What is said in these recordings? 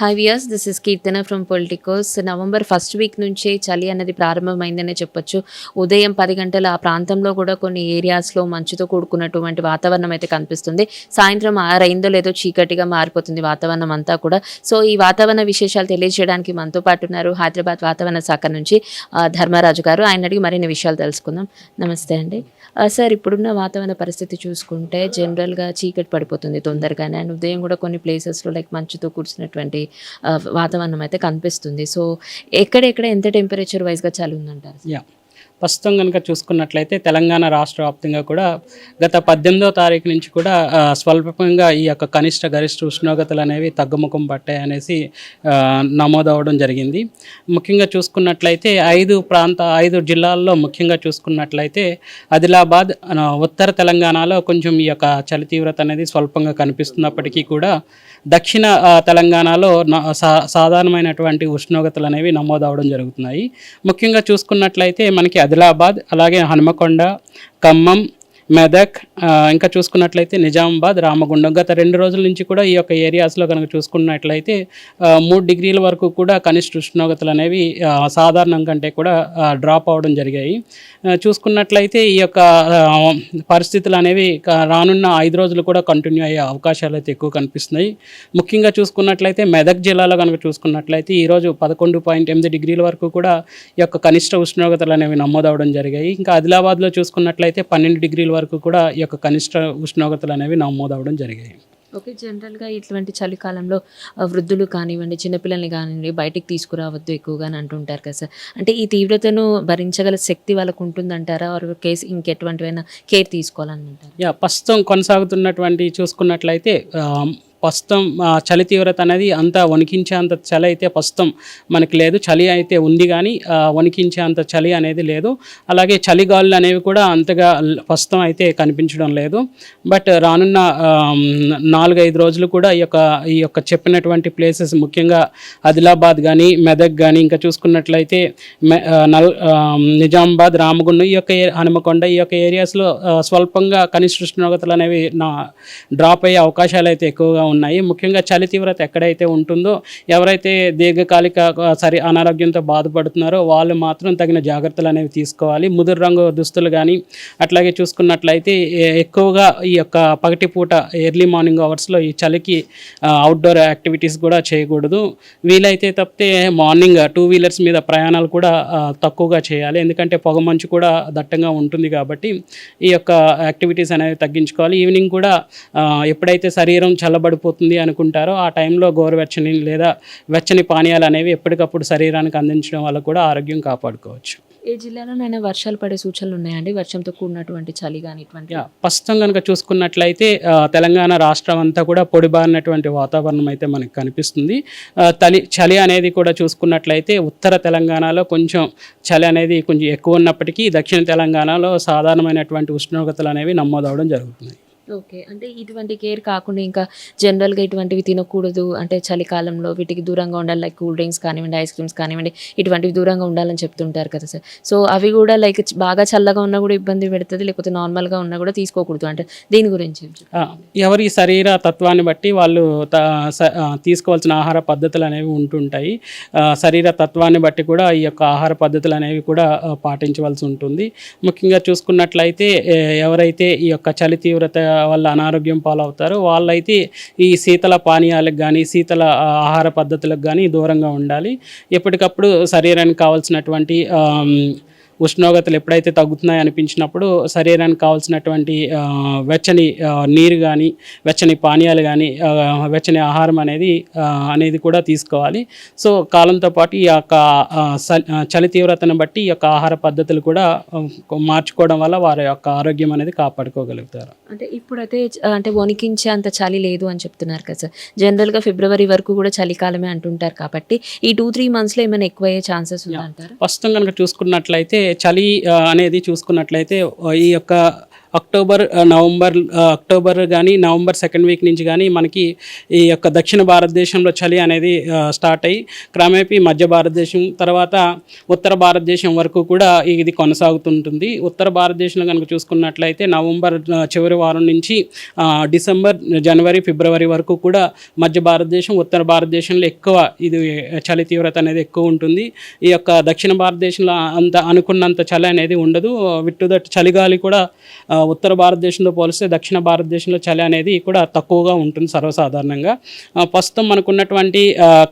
Hi viewers this is Keerthana from Politicos November first week నుంచే చలి అనేది ప్రారంభమైందనే చెప్పొచ్చు. ఉదయం పది గంటల ఆ ప్రాంతంలో కూడా కొన్ని ఏరియాస్లో మంచుతో కూడుకున్నటువంటి వాతావరణం అయితే కనిపిస్తుంది. సాయంత్రం ఆరైందో లేదో చీకటిగా మారిపోతుంది వాతావరణం అంతా కూడా. సో ఈ వాతావరణ విశేషాలు తెలియజేయడానికి మనతో పాటు ఉన్నారు హైదరాబాద్ వాతావరణ శాఖ నుంచి ధర్మరాజు గారు. ఆయన అడిగి మరిన్ని విషయాలు తెలుసుకుందాం. నమస్తే అండి. సార్ ఇప్పుడున్న వాతావరణ పరిస్థితి చూసుకుంటే జనరల్గా చీకటి పడిపోతుంది తొందరగానే. అండ్ ఉదయం కూడా కొన్ని ప్లేసెస్లో లైక్ మంచుతో కూర్చున్నటువంటి వాతావరణం అయితే కనిపిస్తుంది. సో ఎక్కడెక్కడ ఎంత టెంపరేచర్ వైజ్గా చలి ఉందంటారు? యా ప్రస్తుతం కనుక చూసుకున్నట్లయితే తెలంగాణ రాష్ట్ర వ్యాప్తంగా కూడా గత పద్దెనిమిదో తారీఖు నుంచి కూడా స్వల్పంగా ఈ యొక్క కనిష్ట గరిష్ట ఉష్ణోగ్రతలు అనేవి తగ్గుముఖం పట్టాయి అనేసి నమోదవడం జరిగింది. ముఖ్యంగా చూసుకున్నట్లయితే ఐదు ప్రాంత ఐదు జిల్లాల్లో ముఖ్యంగా చూసుకున్నట్లయితే ఆదిలాబాద్ ఉత్తర తెలంగాణలో కొంచెం ఈ యొక్క చలి తీవ్రత అనేది స్వల్పంగా కనిపిస్తున్నప్పటికీ కూడా దక్షిణ తెలంగాణలో సాధారణమైనటువంటి ఉష్ణోగ్రతలు అనేవి నమోదవడం జరుగుతున్నాయి. ముఖ్యంగా చూసుకున్నట్లయితే మనకి ఆదిలాబాద్ అలాగే హనుమకొండ ఖమ్మం మెదక్ ఇంకా చూసుకున్నట్లయితే నిజామాబాద్ రామగుండం. గత రెండు రోజుల నుంచి కూడా ఈ యొక్క ఏరియాస్లో కనుక చూసుకున్నట్లయితే మూడు డిగ్రీల వరకు కూడా కనిష్ట ఉష్ణోగ్రతలు అనేవి సాధారణం కంటే కూడా డ్రాప్ అవడం జరిగాయి. చూసుకున్నట్లయితే ఈ యొక్క పరిస్థితులు అనేవి రానున్న ఐదు రోజులు కూడా కంటిన్యూ అయ్యే అవకాశాలు అయితే ఎక్కువ కనిపిస్తున్నాయి. ముఖ్యంగా చూసుకున్నట్లయితే మెదక్ జిల్లాలో కనుక చూసుకున్నట్లయితే ఈరోజు పదకొండు పాయింట్ ఎనిమిది డిగ్రీల వరకు కూడా ఈ యొక్క కనిష్ట ఉష్ణోగ్రతలు అనేవి నమోదవడం జరిగాయి. ఇంకా ఆదిలాబాద్లో చూసుకున్నట్లయితే పన్నెండు డిగ్రీల వరకు కూడా ఈ యొక్క కనిష్ట ఉష్ణోగ్రతలు అనేవి నమోదవడం జరిగాయి. ఓకే జనరల్గా ఇటువంటి చలికాలంలో వృద్ధులు కానివ్వండి చిన్నపిల్లల్ని కానివ్వండి బయటికి తీసుకురావద్దు ఎక్కువగా అని అంటుంటారు కదా సార్. అంటే ఈ తీవ్రతను భరించగల శక్తి వాళ్ళకు ఉంటుందంటారా? ఆర్ కేసు ఇంకెటువంటివైనా కేర్ తీసుకోవాలని అంటారు యా ప్రస్తుతం కొనసాగుతున్నటువంటి చూసుకున్నట్లయితే ప్రస్తుతం చలి తీవ్రత అనేది అంత వణికించే అంత చలి అయితే ప్రస్తుతం మనకి లేదు. చలి అయితే ఉంది కానీ వణికించే అంత చలి అనేది లేదు. అలాగే చలిగాలులు అనేవి కూడా అంతగా ప్రస్తుతం అయితే కనిపించడం లేదు. బట్ రానున్న నాలుగైదు రోజులు కూడా ఈ యొక్క ఈ యొక్క చెప్పినటువంటి ప్లేసెస్ ముఖ్యంగా ఆదిలాబాద్ కానీ మెదక్ కానీ ఇంకా చూసుకున్నట్లయితే మె- నల్ నిజామాబాద్ రామగుండం ఈ యొక్క హనుమకొండ ఈ యొక్క ఏరియాస్లో స్వల్పంగా కనిష్ట ఉష్ణోగ్రతలు అనేవి నా డ్రాప్ అయ్యే అవకాశాలు అయితే ఎక్కువగా ఉన్నాయి. ముఖ్యంగా చలి తీవ్రత ఎక్కడైతే ఉంటుందో ఎవరైతే దీర్ఘకాలిక సరి అనారోగ్యంతో బాధపడుతున్నారో వాళ్ళు మాత్రం తగిన జాగ్రత్తలు అనేవి తీసుకోవాలి. ముదురు రంగు దుస్తులు కానీ అట్లాగే చూసుకున్నట్లయితే ఎక్కువగా ఈ యొక్క పగటిపూట ఎర్లీ మార్నింగ్ అవర్స్లో ఈ చలికి అవుట్డోర్ యాక్టివిటీస్ కూడా చేయకూడదు. వీలైతే తప్పితే మార్నింగ్ టూ వీలర్స్ మీద ప్రయాణాలు కూడా తక్కువగా చేయాలి. ఎందుకంటే పొగమంచు కూడా దట్టంగా ఉంటుంది కాబట్టి ఈ యొక్క యాక్టివిటీస్ అనేవి తగ్గించుకోవాలి. ఈవినింగ్ కూడా ఎప్పుడైతే శరీరం చల్లబడిపోతుంది అనుకుంటారో ఆ టైంలో గోరువెచ్చని లేదా వెచ్చని పానీయాలు అనేవి ఎప్పటికప్పుడు శరీరానికి అందించడం వల్ల కూడా ఆరోగ్యం కాపాడుకోవచ్చు. ఏ జిల్లాలోనైనా వర్షాలు పడే సూచనలు ఉన్నాయండి? వర్షంతో కూడినటువంటి చలి కానీ ఇటువంటి ప్రస్తుతం కనుక చూసుకున్నట్లయితే తెలంగాణ రాష్ట్రం అంతా కూడా పొడిబారినటువంటి వాతావరణం అయితే మనకి కనిపిస్తుంది. తలి చలి అనేది కూడా చూసుకున్నట్లయితే ఉత్తర తెలంగాణలో కొంచెం చలి అనేది కొంచెం ఎక్కువ ఉన్నప్పటికీ దక్షిణ తెలంగాణలో సాధారణమైనటువంటి ఉష్ణోగ్రతలు అనేవి నమోదవడం జరుగుతుంది. ఓకే. అంటే ఇటువంటి కేర్ కాకుండా ఇంకా జనరల్గా ఇటువంటివి తినకూడదు. అంటే చలికాలంలో వీటికి దూరంగా ఉండాలి. లైక్ కూల్ డ్రింక్స్ కానివ్వండి ఐస్ క్రీమ్స్ కానివ్వండి ఇటువంటివి దూరంగా ఉండాలని చెప్తుంటారు కదా సార్. సో అవి కూడా లైక్ బాగా చల్లగా ఉన్నా కూడా ఇబ్బంది పెడుతుంది. లేకపోతే నార్మల్గా ఉన్నా కూడా తీసుకోకూడదు. అంటే దీని గురించి ఎవరి శరీర తత్వాన్ని బట్టి వాళ్ళు తీసుకోవాల్సిన ఆహార పద్ధతులు అనేవి ఉంటుంటాయి. శరీర తత్వాన్ని బట్టి కూడా ఈ యొక్క ఆహార పద్ధతులు అనేవి కూడా పాటించవలసి ఉంటుంది. ముఖ్యంగా చూసుకున్నట్లయితే ఎవరైతే ఈ యొక్క చలి తీవ్రత వల్ల అనారోగ్యం పాలవుతారు. వాళ్ళైతే ఈ శీతల పానీయాలకు కానీ శీతల ఆహార పద్ధతులకు కానీ దూరంగా ఉండాలి. ఎప్పటికప్పుడు శరీరానికి కావాల్సినటువంటి ఉష్ణోగ్రతలు ఎప్పుడైతే తగ్గుతున్నాయి అనిపించినప్పుడు శరీరానికి కావాల్సినటువంటి వెచ్చని నీరు కానీ వెచ్చని పానీయాలు కానీ వెచ్చని ఆహారం అనేది అనేది కూడా తీసుకోవాలి. సో కాలంతో పాటు ఈ యొక్క చలి తీవ్రతను బట్టి ఈ యొక్క ఆహార పద్ధతులు కూడా మార్చుకోవడం వల్ల వారి యొక్క ఆరోగ్యం అనేది కాపాడుకోగలుగుతారు. అంటే ఇప్పుడైతే అంటే వణికించే అంత చలి లేదు అని చెప్తున్నారు కదా సార్. జనరల్గా ఫిబ్రవరి వరకు కూడా చలికాలమే అంటుంటారు కాబట్టి ఈ టూ త్రీ మంత్స్లో ఏమైనా ఎక్కువ అయ్యే ఛాన్సెస్ ఉందంటారా? ప్రస్తుతం కనుక చూసుకున్నట్లయితే చలి అనేది చూసుకున్నట్లయితే ఈ యొక్క అక్టోబర్ నవంబర్ అక్టోబర్ కానీ నవంబర్ సెకండ్ వీక్ నుంచి కానీ మనకి ఈ యొక్క దక్షిణ భారతదేశంలో చలి అనేది స్టార్ట్ అయ్యి క్రమేపీ మధ్య భారతదేశం తర్వాత ఉత్తర భారతదేశం వరకు కూడా ఇది కొనసాగుతుంటుంది. ఉత్తర భారతదేశంలో కనుక చూసుకున్నట్లయితే నవంబర్ చివరి వారం నుంచి డిసెంబర్ జనవరి ఫిబ్రవరి వరకు కూడా మధ్య భారతదేశం ఉత్తర భారతదేశంలో ఎక్కువ ఇది చలి తీవ్రత అనేది ఎక్కువ ఉంటుంది. ఈ యొక్క దక్షిణ భారతదేశంలో అంత అనుకున్నంత చలి అనేది ఉండదు. విట్టుదట్టు దట్ చలిగాలి కూడా ఉత్తర భారతదేశంతో పోలిస్తే దక్షిణ భారతదేశంలో చలి అనేది కూడా తక్కువగా ఉంటుంది సర్వసాధారణంగా. ప్రస్తుతం మనకున్నటువంటి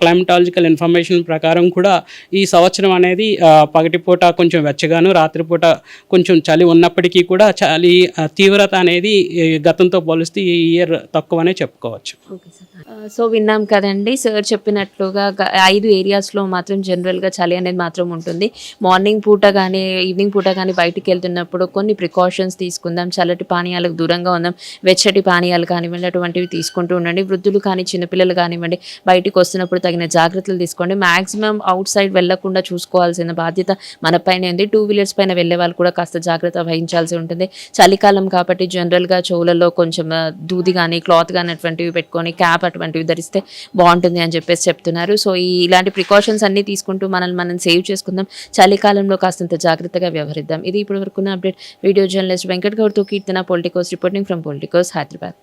క్లైమటాలజికల్ ఇన్ఫర్మేషన్ ప్రకారం కూడా ఈ సంవత్సరం అనేది పగటిపూట కొంచెం వెచ్చగాను రాత్రిపూట కొంచెం చలి ఉన్నప్పటికీ కూడా చలి తీవ్రత అనేది గతంతో పోలిస్తే ఈ ఇయర్ తక్కువనే చెప్పుకోవచ్చు. Okay sir. సో విన్నాం కదండి సార్ చెప్పినట్లుగా ఐదు ఏరియాస్లో మాత్రం జనరల్గా చలి అనేది మాత్రం ఉంటుంది. మార్నింగ్ పూట కానీ ఈవినింగ్ పూట కానీ బయటికి వెళ్తున్నప్పుడు కొన్ని ప్రికాషన్స్ తీసుకుందాం. చల్లటి పానీయాలకు దూరంగా ఉందాం వెచ్చటి పానీయాలు కానివ్వండి అటువంటివి తీసుకుంటూ ఉండండి. వృద్ధులు కానీ చిన్నపిల్లలు కానివ్వండి బయటికి వస్తున్నప్పుడు తగిన జాగ్రత్తలు తీసుకోండి. మ్యాక్సిమం అవుట్ సైడ్ వెళ్ళకుండా చూసుకోవాల్సిన బాధ్యత మన పైన ఉంది. టూ వీలర్స్ పైన వెళ్ళే వాళ్ళు కూడా కాస్త జాగ్రత్త వహించాల్సి ఉంటుంది. చలికాలం కాబట్టి జనరల్గా చెవులలో కొంచెం దూది కానీ క్లాత్ కానీ అటువంటివి పెట్టుకొని క్యాప్ అటువంటివి ధరిస్తే బాగుంటుంది అని చెప్పేసి చెప్తున్నారు. సో ఈ ఇలాంటి ప్రికాషన్స్ అన్ని తీసుకుంటూ మనల్ని మనం సేవ్ చేసుకుందాం. చలికాలంలో కాస్తంత జాగ్రత్తగా వ్యవహరిద్దాం. ఇది ఇప్పటి వరకున్న update. Video journalist Venkat గౌడ్తో Keerthana Politicos reporting from Politicos Hyderabad